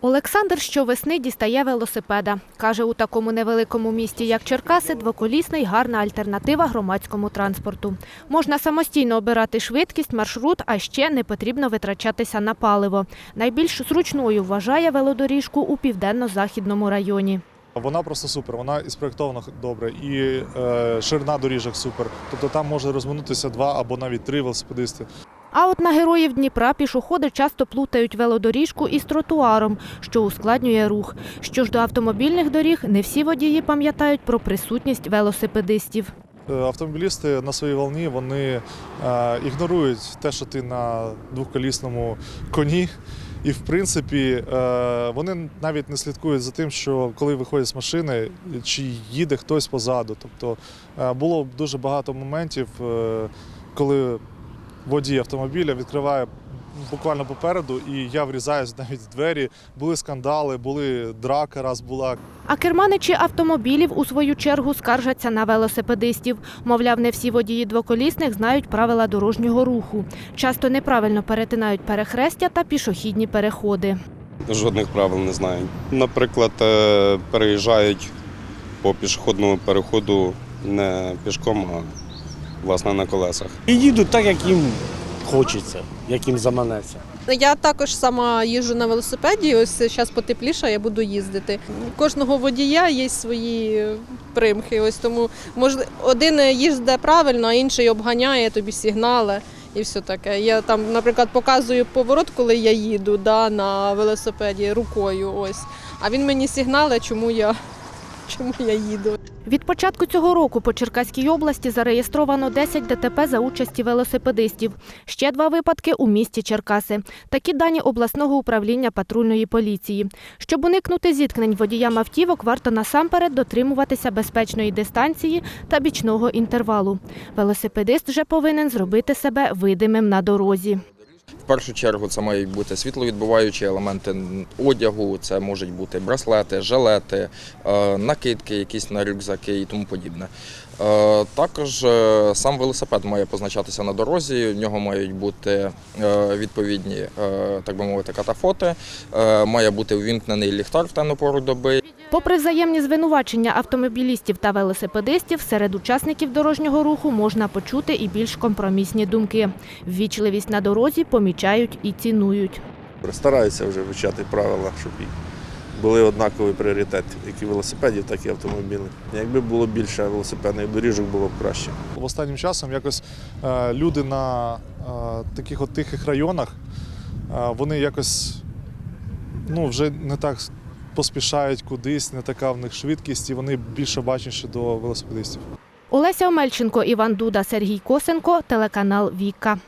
Олександр щовесни дістає велосипеда. Каже, у такому невеликому місті, як Черкаси, двоколісний – гарна альтернатива громадському транспорту. Можна самостійно обирати швидкість, маршрут, а ще не потрібно витрачатися на паливо. Найбільш зручною вважає велодоріжку у південно-західному районі. Вона просто супер, вона і спроєктована добре, і е, ширина доріжок супер. Тобто там може розминутися два або навіть три велосипедисти. А от на героїв Дніпра пішоходи часто плутають велодоріжку із тротуаром, що ускладнює рух. Що ж до автомобільних доріг, не всі водії пам'ятають про присутність велосипедистів. Е, Автомобілісти на своїй волні вони е, ігнорують те, що ти на двохколісному коні. І в принципі е, вони навіть не слідкують за тим, що коли виходять з машини, чи їде хтось позаду. Тобто було дуже багато моментів, коли водій автомобіля відкриває буквально попереду, і я врізаюсь навіть в двері. Були скандали, були драка, раз була. А керманичі автомобілів у свою чергу скаржаться на велосипедистів. Мовляв, не всі водії двоколісних знають правила дорожнього руху. Часто неправильно перетинають перехрестя та пішохідні переходи. Жодних правил не знають. Наприклад, е, переїжджають по пішохідному переходу не пішком, а власне на колесах. І їдуть так, як їм хочеться, як їм заманеться. Я також сама їжджу на велосипеді. Ось зараз потепліше, я буду їздити. У кожного водія є свої примхи. Ось тому можливо, один їздить правильно, а інший обганяє тобі сигнали і все таке. Я там, наприклад, показую поворот, коли я їду да, на велосипеді рукою. Ось. А він мені сигнали, чому я, чому я їду. Від початку цього року по Черкаській області зареєстровано 10 ДТП за участі велосипедистів. Ще два випадки у місті Черкаси. Такі дані обласного управління патрульної поліції. Щоб уникнути зіткнень водіям автівок, варто насамперед дотримуватися безпечної дистанції та бічного інтервалу. Велосипедист вже повинен зробити себе видимим на дорозі. В першу чергу це мають бути світловідбиваючі елементи одягу, це можуть бути браслети, жилети, е, накидки, якісь на рюкзаки і тому подібне. Е, Також е, сам велосипед має позначатися на дорозі, в нього мають бути відповідні, так би мовити, катафоти, має бути увімкнений ліхтар в темну пору доби. Попри взаємні звинувачення автомобілістів та велосипедистів, серед учасників дорожнього руху можна почути і більш компромісні думки. Ввічливість на дорозі помічають і цінують. Стараються вже вивчати правила, щоб були однакові пріоритети, як і велосипедів, так і автомобілів. Якби було більше велосипедних доріжок, було б краще. В останнім часом якось е, люди на е, таких от тихих районах, е, вони якось ну, вже не так поспішають кудись, не така в них швидкість, і вони більше бачніші до велосипедистів. Олеся Омельченко, Іван Дуда, Сергій Косенко, телеканал Віка.